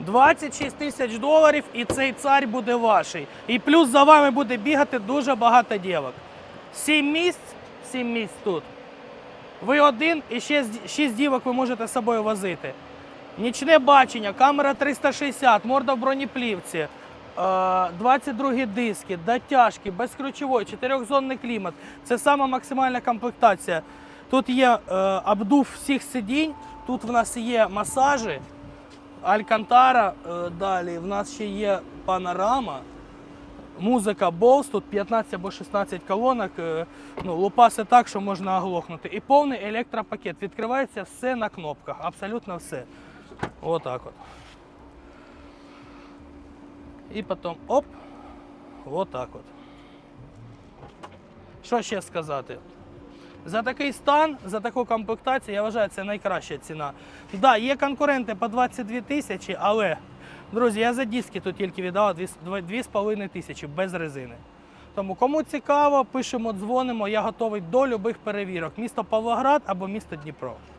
26 тисяч доларів і цей цар буде ваший. І плюс за вами буде бігати дуже багато дівок. Сім місць, сім місць тут. Ви один і ще з- шість дівок ви можете з собою возити. Нічне бачення, камера 360, морда в бронеплівці, е, 22 диски, дотяжки, безключовий, чотирьохзонний клімат. Це сама максимальна комплектація. Тут є е, обдув всіх сидінь, тут в нас є масажі, Алькантара, е, далі в нас ще є панорама. Музика Bose, тут 15 або 16 колонок, е, ну, лупаси так, що можна оглохнути. І повний електропакет. Відкривається все на кнопках, абсолютно все. Отак от. І потім оп, отак от. Що ще сказати? За такий стан, за таку комплектацію, я вважаю, це найкраща ціна. Так, да, є конкуренти по 22 тисячі, але, друзі, я за диски тут тільки віддав 2,5 тисячі без резини. Тому кому цікаво, пишемо, дзвонимо, я готовий до будь-яких перевірок. Місто Павлоград або місто Дніпро.